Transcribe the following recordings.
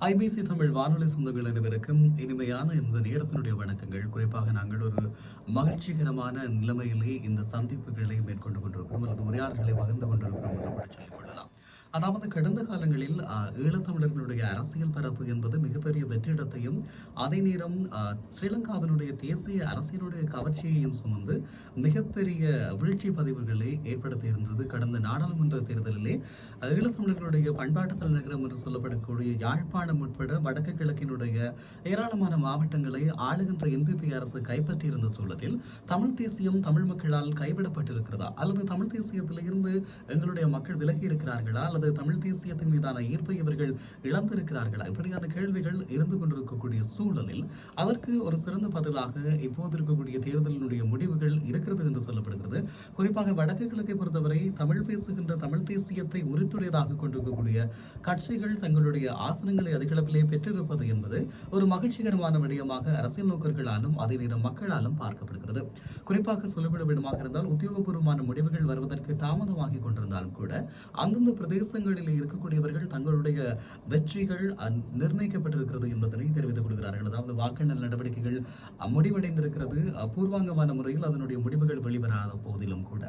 IBC Tamil வானொலி சொந்தங்கள் அனைவருக்கும் இனிமையான இந்த நேரத்தினுடைய வணக்கங்கள். குறிப்பாக நாங்கள் ஒரு மகிழ்ச்சிகரமான நிலைமையிலே இந்த சந்திப்புகளை மேற்கொண்டு கொண்டிருக்கிறோம். அல்லது உரையாடல்களை பகிர்ந்து கொண்டிருக்கிறோம். என்று கூட அதாவது கடந்த காலங்களில் அஹ், ஈழத்தமிழர்களுடைய அரசியல் பரப்பு என்பது மிகப்பெரிய வெற்றிடத்தையும் அதே நேரம் ஸ்ரீலங்காவினுடைய தேசிய அரசியலுடைய கவர்ச்சியையும் சுமந்து மிகப்பெரிய வீழ்ச்சி பதிவுகளை ஏற்படுத்தி இருந்தது கடந்த நாடாளுமன்ற தேர்தலிலே. ஈழத்தமிழர்களுடைய பண்பாட்டு தலைநகரம் என்று சொல்லப்படக்கூடிய யாழ்ப்பாணம் உட்பட வடக்கு கிழக்கினுடைய ஏராளமான மாவட்டங்களை ஆளுகின்ற எம்பிபி அரசு கைப்பற்றியிருந்த சூழலில் தமிழ் தேசியம் தமிழ் மக்களால் கைவிடப்பட்டிருக்கிறதா? அல்லது தமிழ் தேசியத்திலிருந்து எங்களுடைய மக்கள் விலகி இருக்கிறார்களா அல்லது தமிழ் தேசியத்தின் மீதான ஈர்ப்பை இவர்கள் இழந்திருக்கிறார்களா. இப்படியான கேள்விகள் இருந்து கொண்டிருக்கக்கூடிய சூழலில் அதற்கு ஒரு சிறந்த பதிலாக இப்போது இருக்கக்கூடிய தேர்தலினுடைய முடிவுகள் இருக்கிறது என்று சொல்லப்படுகிறது. குறிப்பாக வடக்கு கிழக்கை பொறுத்தவரை தமிழ் பேசுகின்ற தமிழ் தேசியத்தை உரித்துடையதாக கொண்டிருக்கக்கூடிய கட்சிகள் தங்களுடைய ஆசனங்களை அதிகளவிலே பெற்றிருப்பது என்பது ஒரு மகிழ்ச்சிகரமான விடயமாக அரசியல் நோக்கர்களாலும் அதே நேரம் மக்களாலும் பார்க்கப்படுகிறது. குறிப்பாக சொல்லிவிட விடமாக இருந்தால் உத்தியோகபூர்வமான முடிவுகள் வருவதற்கு தாமதமாகி கொண்டிருந்தாலும் கூட அந்தந்த பிரதேச பிரதேசங்களில் இருக்கக்கூடியவர்கள் தங்களுடைய வெற்றிகள் நிர்ணயிக்கப்பட்டிருக்கிறது என்பதனை தெரிவித்துக் கொள்கிறார்கள். அதாவது வாக்கெண்ணல் நடவடிக்கைகள் முடிவடைந்திருக்கிறது. பூர்வாங்கமான முறையில் அதனுடைய முடிவுகள் வெளிவராத போதிலும் கூட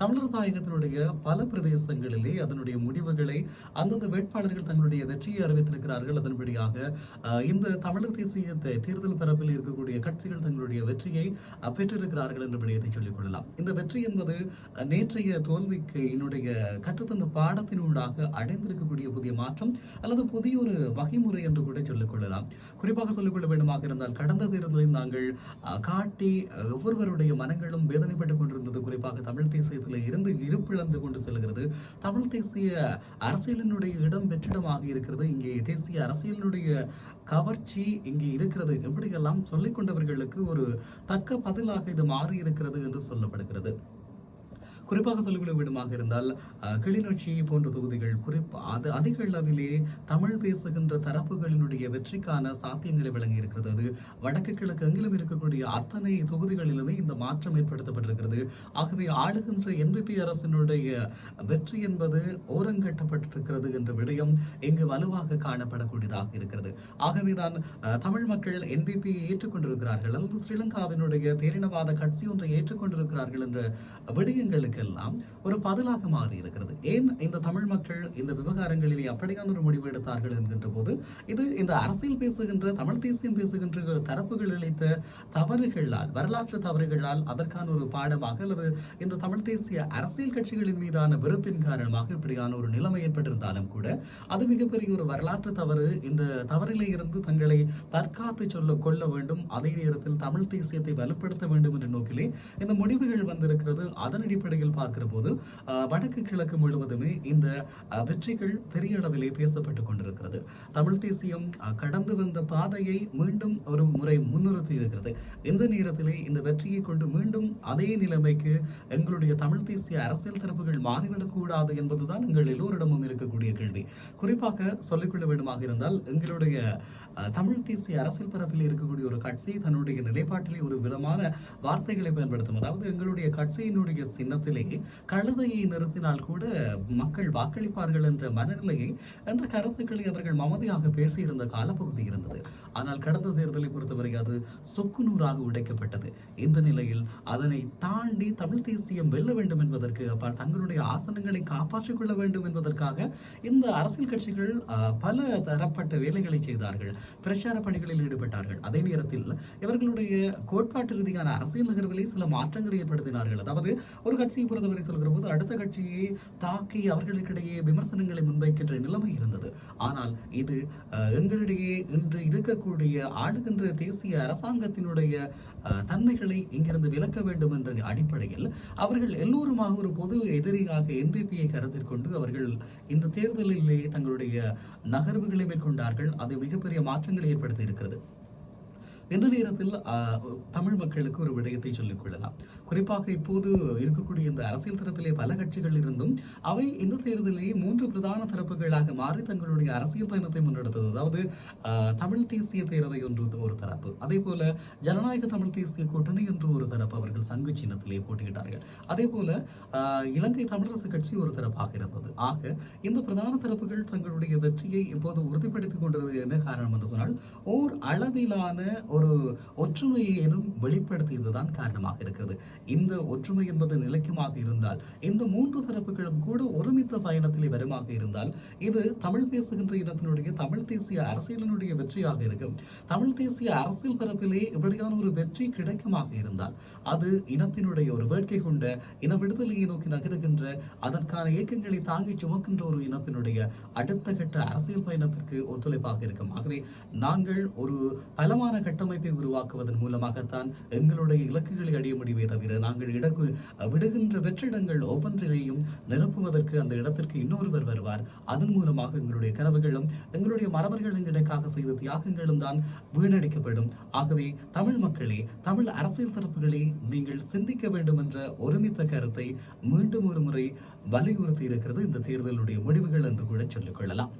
தமிழர் தாயகத்தினுடைய பல பிரதேசங்களிலே அதனுடைய முடிவுகளை அந்தந்த வேட்பாளர்கள் தங்களுடைய வெற்றியை அறிவித்திருக்கிறார்கள். அதன்படியாக இந்த தமிழர் தேசிய தேர்தல் பரப்பில் இருக்கக்கூடிய கட்சிகள் தங்களுடைய வெற்றியை பெற்றிருக்கிறார்கள் என்ற விடயத்தை சொல்லிக் கொள்ளலாம். இந்த வெற்றி என்பது நேற்றைய தோல்விக்கு என்னுடைய கற்றுத்தந்த பாடத்தினூடாக அடைந்திருக்கக்கூடிய புதிய மாற்றம் அல்லது புதிய ஒரு வகைமுறை என்று கூட சொல்லிக்கொள்ளலாம். குறிப்பாக சொல்லிக்கொள்ள வேண்டுமாக இருந்தால் கடந்த தேர்தலில் நாங்கள் காட்டி ஒவ்வொருவருடைய மனங்களும் வேதனைப்பட்டுக் கொண்டிருந்தது. குறிப்பாக தமிழ் தேசியத்தில் இருந்து இருப்பிழந்து கொண்டு செல்கிறது. தமிழ் தேசிய அரசியலினுடைய இடம் வெற்றிடமாக இருக்கிறது. இங்கே தேசிய அரசியலினுடைய கவர்ச்சி இங்கே இருக்கிறது. எப்படியெல்லாம் சொல்லிக்கொண்டவர்களுக்கு ஒரு தக்க பதிலாக இது மாறி இருக்கிறது என்று சொல்லப்படுகிறது. குறிப்பாக சொல்லிவிட விடமாக இருந்தால் கிளிநொச்சி போன்ற தொகுதிகள் குறிப்பா அது அதிக அளவிலே தமிழ் பேசுகின்ற தரப்புகளினுடைய வெற்றிக்கான சாத்தியங்களை வழங்கி இருக்கிறது அது வடக்கு கிழக்கு எங்கிலும் இருக்கக்கூடிய அத்தனை தொகுதிகளிலுமே இந்த மாற்றம் ஏற்படுத்தப்பட்டிருக்கிறது. ஆகவே ஆளுகின்ற என்பிபி அரசினுடைய வெற்றி என்பது ஓரங்கட்டப்பட்டிருக்கிறது என்ற விடயம் இங்கு வலுவாக காணப்படக்கூடியதாக இருக்கிறது. ஆகவேதான் அஹ், தமிழ் மக்கள் என்பிபியை ஏற்றுக்கொண்டிருக்கிறார்கள் அல்லது ஸ்ரீலங்காவினுடைய பேரினவாத கட்சி ஒன்றை ஏற்றுக்கொண்டிருக்கிறார்கள் என்ற விடயங்களுக்கெல்லாம் ஒரு பதிலாக மாறி இருக்கிறது ஏன் இந்த தமிழ் மக்கள் இந்த விவகாரங்களிலே அப்படியான ஒரு முடிவு எடுத்தார்கள் என்கின்ற போது இது இந்த அரசியல் பேசுகின்ற தமிழ் தேசியம் பேசுகின்ற தரப்புகள் இழைத்த தவறுகளால் வரலாற்று தவறுகளால் அதற்கான ஒரு பாடமாக அல்லது இந்த தமிழ் தேசிய அரசியல் கட்சிகளின் மீதான வெறுப்பின் காரணமாக இப்படியான ஒரு நிலைமை ஏற்பட்டிருந்தாலும் கூட அது மிகப்பெரிய ஒரு வரலாற்று தவறு. இந்த தவறிலே இருந்து தங்களை தற்காத்து சொல்ல கொள்ள வேண்டும். அதே நேரத்தில் தமிழ் தேசியத்தை வலுப்படுத்த வேண்டும் என்ற நோக்கிலே இந்த முடிவுகள் வந்திருக்கிறது. அதன் அடிப்படையில் பார்க்கிற போது வடக்கு கிழக்கு முழுவதுமே இந்த வெற்றிகள் பெரிய அளவிலே பேசப்பட்டு கொண்டிருக்கிறது. தமிழ் தேசியம் கடந்து வந்த பாதையை மீண்டும் ஒரு முறை முன்னிறுத்தி இருக்கிறது. இந்த நேரத்திலே இந்த வெற்றியை கொண்டு மீண்டும் அதே நிலைமைக்கு எங்களுடைய தமிழ் தேசிய அரசியல் தரப்புகள் மாறிவிடக்கூடாது என்பதுதான் எங்கள் எல்லோரிடமும் இருக்கக்கூடிய கேள்வி. குறிப்பாக சொல்லிக்கொள்ள வேண்டுமாக இருந்தால் எங்களுடைய தமிழ் தேசிய அரசியல் பரப்பில் இருக்கக்கூடிய ஒரு கட்சி தன்னுடைய நிலைப்பாட்டிலே ஒரு விதமான வார்த்தைகளை பயன்படுத்தும். அதாவது எங்களுடைய கட்சியினுடைய சின்னத்தில் கழுதையை நிறுத்தினால் கூட மக்கள் வாக்களிப்பார்கள் என்ற மனநிலையை என்ற கருத்துக்களை அவர்கள் மமதியாக பேசியிருந்த காலப்பகுதி இருந்தது. ஆனால் கடந்த தேர்தலை பொறுத்தவரை அது சொக்குநூறாக உடைக்கப்பட்டது. இந்த நிலையில் அதனை தாண்டி தமிழ் தேசியம் வெல்ல வேண்டும் என்பதற்கு தங்களுடைய ஆசனங்களை காப்பாற்றிக் கொள்ள வேண்டும் என்பதற்காக இந்த அரசியல் கட்சிகள் பல தரப்பட்ட வேலைகளை செய்தார்கள். பிரச்சார பணிகளில் ஈடுபட்டார்கள். அதே நேரத்தில் இவர்களுடைய கோட்பாட்டு ரீதியான அரசியல் நகர்வுகளில் சில மாற்றங்களை ஏற்படுத்தினார்கள். அதாவது ஒரு கட்சி பொறுத்தவரை சொல்கிற போது அடுத்த கட்சியை தாக்கி அவர்களுக்கிடையே விமர்சனங்களை முன்வைக்கின்ற நிலைமை இருந்தது. ஆனால் இது எங்களிடையே இன்று இருக்கக்கூடிய ஆளுகின்ற தேசிய அரசாங்கத்தினுடைய அஹ், தன்மைகளை இங்கிருந்து விலக்க வேண்டும் என்ற அடிப்படையில் அவர்கள் எல்லோருமாக ஒரு பொது எதிரியாக என்பிபியை கருத்தில் கொண்டு அவர்கள் இந்த தேர்தலிலே தங்களுடைய நகர்வுகளை மேற்கொண்டார்கள். அது மிகப்பெரிய மாற்றங்களை ஏற்படுத்தி இருக்கிறது. இந்த நேரத்தில் தமிழ் மக்களுக்கு ஒரு விடயத்தை சொல்லிக் கொள்ளலாம். குறிப்பாக இப்போது இருக்கக்கூடிய இந்த அரசியல் தரப்பிலே பல கட்சிகள் இருந்தும் அவை இந்த தேர்தலிலே மூன்று பிரதான தரப்புகளாக மாறி தங்களுடைய அரசியல் பயணத்தை முன்னெடுத்தது. அதாவது ஆஹ், தமிழ் தேசிய பேரவை என்று ஒரு தரப்பு. அதே போல ஜனநாயக தமிழ் தேசிய கூட்டணி என்று ஒரு தரப்பு அவர்கள் சங்கு சின்னத்திலே போட்டியிட்டார்கள். அதே போல இலங்கை தமிழரசு கட்சி ஒரு தரப்பாக இருந்தது. ஆக இந்த பிரதான தரப்புகள் தங்களுடைய வெற்றியை இப்போது உறுதிப்படுத்திக் கொண்டது என்ன காரணம் என்று சொன்னால் ஓர் அளவிலான ஒரு ஒற்றுமையை எனும் வெளிப்படுத்தியதுதான் காரணமாக இருக்கிறது. இந்த ஒற்றுமை என்பது நிலைக்குமாக இருந்தால் இந்த மூன்று தரப்புகளும் கூட ஒருமித்த பயணத்திலே வருமாக இருந்தால் இது தமிழ் பேசுகின்ற இனத்தினுடைய தமிழ் தேசிய அரசியலினுடைய வெற்றியாக இருக்கும். தமிழ் தேசிய அரசியல் பரப்பிலே இப்படியான ஒரு வெற்றி கிடைக்குமாக இருந்தால் அது இனத்தினுடைய ஒரு வேட்கை கொண்ட இன விடுதலையை நோக்கி நகருகின்ற அதற்கான இயக்கங்களை தாங்கி சுமக்கின்ற ஒரு இனத்தினுடைய அடுத்த கட்ட அரசியல் பயணத்திற்கு ஒத்துழைப்பாக இருக்கும். ஆகவே நாங்கள் ஒரு பலமான கட்டமைப்பை உருவாக்குவதன் மூலமாகத்தான் எங்களுடைய இலக்குகளை அடைய முடியுமே தவிர நாங்கள் இடகு விடுகின்ற வெற்றிடங்கள் ஒவ்வொன்றிலையும் நிரப்புவதற்கு அந்த இடத்திற்கு இன்னொருவர் வருவார். அதன் மூலமாக எங்களுடைய கனவுகளும் எங்களுடைய மரபர்களின் இடைக்காக செய்த தியாகங்களும் தான் வீணடிக்கப்படும். ஆகவே தமிழ் மக்களே தமிழ் அரசியல் தரப்புகளே நீங்கள் சிந்திக்க வேண்டும் என்ற ஒருமித்த கருத்தை மீண்டும் ஒரு முறை வலியுறுத்தி இருக்கிறது. இந்த தேர்தலுடைய முடிவுகள் என்று கூட சொல்லிக்கொள்ளலாம்